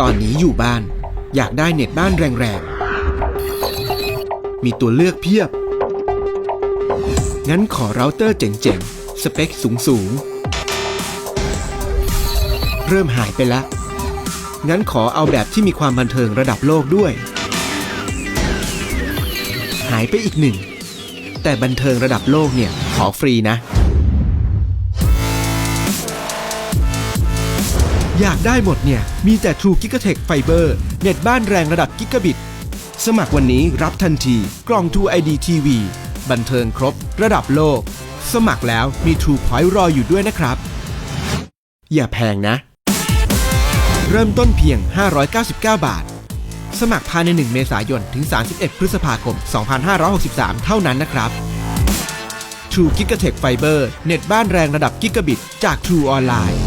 ตอนนี้อยู่บ้าน อยากได้เน็ตบ้านแรงๆ มีตัวเลือกเพียบ งั้นขอเราเตอร์เจ๋งๆ สเปคสูงๆ เริ่มหายไปละ งั้นขอเอาแบบที่มีความบันเทิงระดับโลกด้วย หายไปอีกหนึ่ง แต่บันเทิงระดับโลกเนี่ยขอฟรีนะ อยากได้หมดเนี่ย มีแต่ True Gigatech Fiber เน็ตบ้านแรงระดับกิกะบิต สมัครวันนี้รับทันที กล่อง True ID TV บันเทิงครบ ระดับโลก สมัครแล้วมี True Point รออยู่ด้วยนะครับ อย่าแพงนะ เริ่มต้นเพียง 599 บาท สมัครภายใน 1 เมษายนถึง 31 พฤษภาคม 2563 เท่านั้นนะครับ True Gigatech Fiber เน็ตบ้านแรงระดับกิกะบิตจาก True Online